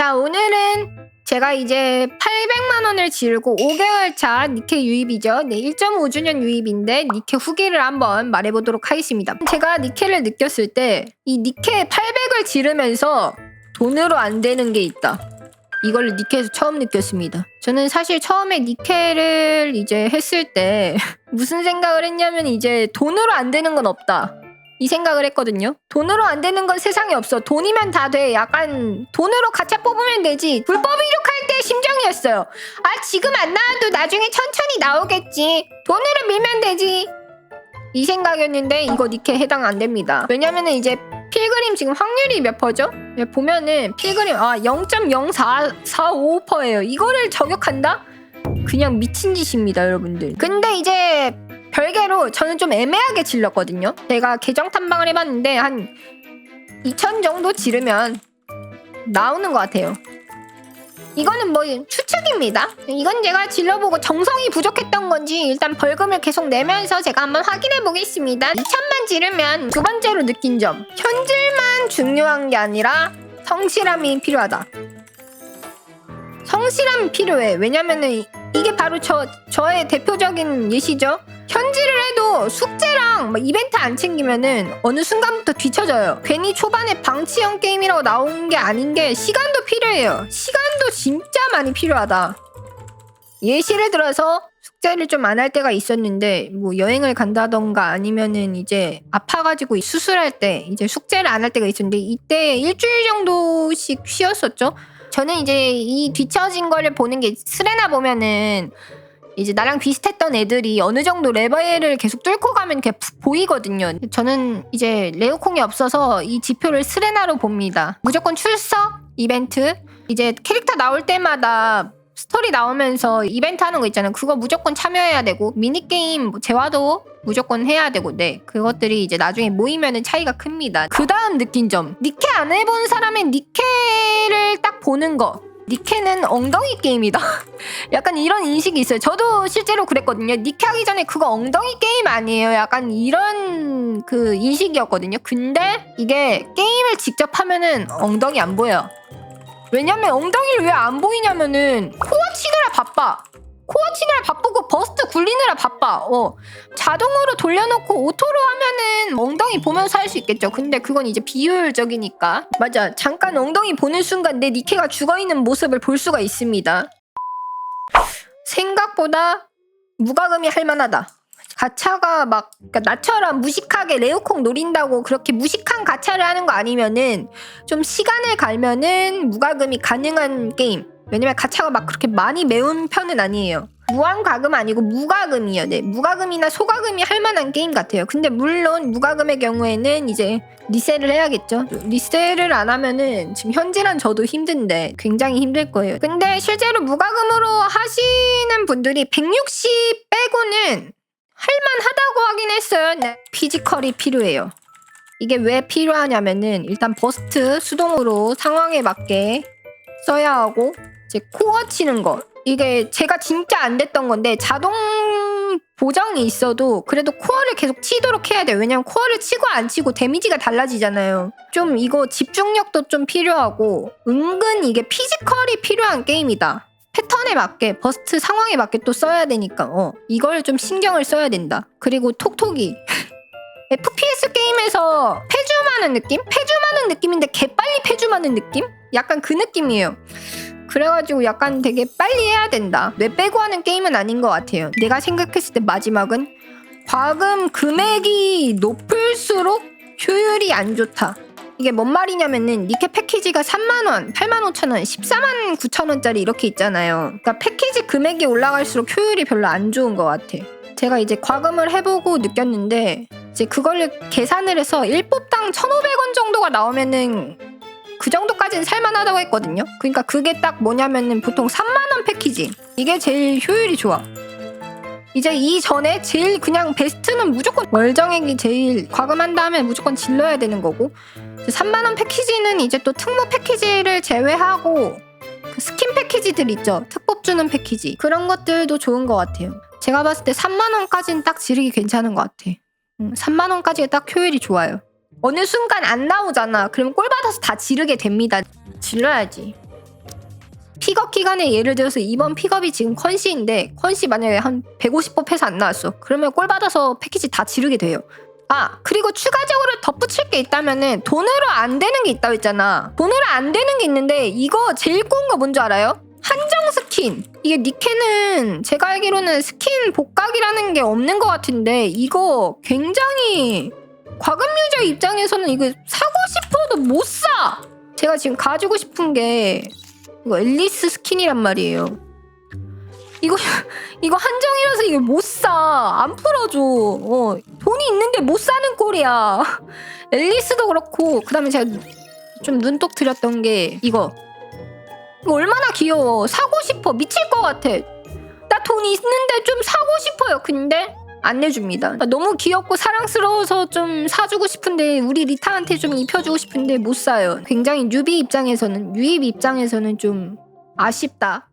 자, 오늘은 제가 이제 800만 원을 지르고 5개월 차 니케 유입이죠. 네, 1.5주년 유입인데 니케 후기를 한번 말해보도록 하겠습니다. 제가 니케를 느꼈을 때 이 니케 800을 지르면서 돈으로 안 되는 게 있다. 이걸 니케에서 처음 느꼈습니다. 저는 사실 처음에 니케를 이제 했을 때 무슨 생각을 했냐면 이제 돈으로 안 되는 건 없다. 이 생각을 했거든요. 돈으로 안 되는 건 세상에 없어. 돈이면 다 돼. 약간 돈으로 가차 뽑으면 되지. 불법 이륙할 때 심정이었어요. 아 지금 안 나와도 나중에 천천히 나오겠지. 돈으로 밀면 되지. 이 생각이었는데 이거 니케 해당 안 됩니다. 왜냐면은 이제 필그림 지금 확률이 몇 퍼죠? 네, 보면은 필그림 아 0.0445%예요. 이거를 저격한다? 그냥 미친 짓입니다, 여러분들. 근데 이제 별개로 저는 좀 애매하게 질렀거든요. 제가 계정 탐방을 해봤는데 한 2천 정도 지르면 나오는 것 같아요. 이거는 뭐 추측입니다. 이건 제가 질러보고 정성이 부족했던 건지 일단 벌금을 계속 내면서 제가 한번 확인해 보겠습니다. 2천만 지르면 두 번째로 느낀 점. 현질만 중요한 게 아니라 성실함이 필요하다. 성실함이 필요해. 왜냐면은 이- 이게 바로 저 저의 대표적인 예시죠. 현질을 해도 숙제랑 막 이벤트 안 챙기면은 어느 순간부터 뒤쳐져요. 괜히 초반에 방치형 게임이라고 나온 게 아닌 게 시간도 필요해요. 시간도 진짜 많이 필요하다. 예시를 들어서 숙제를 좀 안 할 때가 있었는데 뭐 여행을 간다던가 아니면은 이제 아파가지고 수술할 때 이제 숙제를 안 할 때가 있었는데 이때 일주일 정도씩 쉬었었죠. 저는 이제 이 뒤처진 거를 보는 게 스레나 보면은 이제 나랑 비슷했던 애들이 어느 정도 레벨을 계속 뚫고 가면 이렇게 부- 보이거든요. 저는 이제 레오콩이 없어서 이 지표를 스레나로 봅니다. 무조건 출석, 이벤트, 이제 캐릭터 나올 때마다 스토리 나오면서 이벤트 하는 거 있잖아요. 그거 무조건 참여해야 되고 미니게임 뭐 재화도 무조건 해야 되고 네 그것들이 이제 나중에 모이면은 차이가 큽니다. 그 다음 느낀 점 니케 안 해본 사람의 니케를 딱 보는 거 니케는 엉덩이 게임이다. 약간 이런 인식이 있어요. 저도 실제로 그랬거든요. 니케 하기 전에 그거 엉덩이 게임 아니에요. 약간 이런 그 인식이었거든요. 근데 이게 게임을 직접 하면은 엉덩이 안 보여. 왜냐면 엉덩이를 왜 안 보이냐면은 코어 치느라 바빠. 코어 치느라 바쁘고 버스트 굴리느라 바빠. 어. 자동으로 돌려놓고 오토로 하면은 엉덩이 보면서 할 수 있겠죠. 근데 그건 이제 비효율적이니까. 맞아. 잠깐 엉덩이 보는 순간 내 니케가 죽어있는 모습을 볼 수가 있습니다. 생각보다 무과금이 할만하다. 가차가 막 그러니까 나처럼 무식하게 레오콩 노린다고 그렇게 무식한 가차를 하는 거 아니면은 좀 시간을 갈면은 무과금이 가능한 게임. 왜냐면 가차가 막 그렇게 많이 매운 편은 아니에요. 무한과금 아니고 무과금이요. 네, 무과금이나 소과금이 할 만한 게임 같아요. 근데 물론 무과금의 경우에는 이제 리셀을 해야겠죠. 리셀을 안 하면은 지금 현질한 저도 힘든데 굉장히 힘들 거예요. 근데 실제로 무과금으로 하시는 분들이 160 빼고는 할만하다고 하긴 했어요. 네. 피지컬이 필요해요. 이게 왜 필요하냐면은 일단 버스트 수동으로 상황에 맞게 써야 하고 이제 코어 치는 거 이게 제가 진짜 안 됐던 건데 자동 보정이 있어도 그래도 코어를 계속 치도록 해야 돼요. 왜냐면 코어를 치고 안 치고 데미지가 달라지잖아요. 좀 이거 집중력도 좀 필요하고 은근 이게 피지컬이 필요한 게임이다. 패턴에 맞게 버스트 상황에 맞게 또 써야 되니까 어 이걸 좀 신경을 써야 된다. 그리고 톡톡이 FPS 게임에서 패주하는 느낌? 패 주하는 느낌인데 개빨리 패주하는 느낌? 약간 그 느낌이에요. 그래가지고 약간 되게 빨리 해야 된다. 뇌 빼고 하는 게임은 아닌 것 같아요. 내가 생각했을 때 마지막은 과금 금액이 높을수록 효율이 안 좋다. 이게 뭔 말이냐면은 니케 패키지가 3만원, 8만 5천원, 14만 9천원짜리 이렇게 있잖아요. 그러니까 패키지 금액이 올라갈수록 효율이 별로 안 좋은 것 같아. 제가 이제 과금을 해보고 느꼈는데 이제 그걸 계산을 해서 1뽑당 1,500원 정도가 나오면은 그 정도까지는 살만하다고 했거든요. 그러니까 그게 딱 뭐냐면은 보통 3만 원 패키지. 이게 제일 효율이 좋아. 이제 이 전에 제일 그냥 베스트는 무조건 월정액이 제일 과금한 다음에 무조건 질러야 되는 거고 3만 원 패키지는 이제 또 특무 패키지를 제외하고 그 스킨 패키지들 있죠. 특법 주는 패키지. 그런 것들도 좋은 것 같아요. 제가 봤을 때 3만 원까지는 딱 지르기 괜찮은 것 같아. 음, 3만 원까지가 딱 효율이 좋아요. 어느 순간 안 나오잖아. 그럼 꼴 받아서 다 지르게 됩니다. 질러야지. 픽업 기간에 예를 들어서 이번 픽업이 지금 컨시인데 컨시 만약에 한 150법 패서 안 나왔어. 그러면 꼴 받아서 패키지 다 지르게 돼요. 아 그리고 추가적으로 덧붙일 게 있다면은 돈으로 안 되는 게 있다고 했잖아. 돈으로 안 되는 게 있는데 이거 제일 꼬운 거 뭔지 알아요? 한정 스킨 이게 니케는 제가 알기로는 스킨 복각이라는 게 없는 것 같은데 이거 굉장히 과금 유저 입장에서는 이거 사고 싶어도 못 사. 제가 지금 가지고 싶은 게 이거 앨리스 스킨이란 말이에요. 이거 이거 한정이라서 이거 못 사. 안 풀어줘. 어, 돈이 있는데 못 사는 꼴이야. 앨리스도 그렇고 그다음에 제가 좀 눈독 들였던 게 이거. 얼마나 귀여워. 사고 싶어. 미칠 것 같아. 나 돈 있는데 좀 사고 싶어요. 근데 안 내줍니다. 너무 귀엽고 사랑스러워서 좀 사주고 싶은데 우리 리타한테 좀 입혀주고 싶은데 못 사요. 굉장히 뉴비 입장에서는 유입 입장에서는 좀 아쉽다.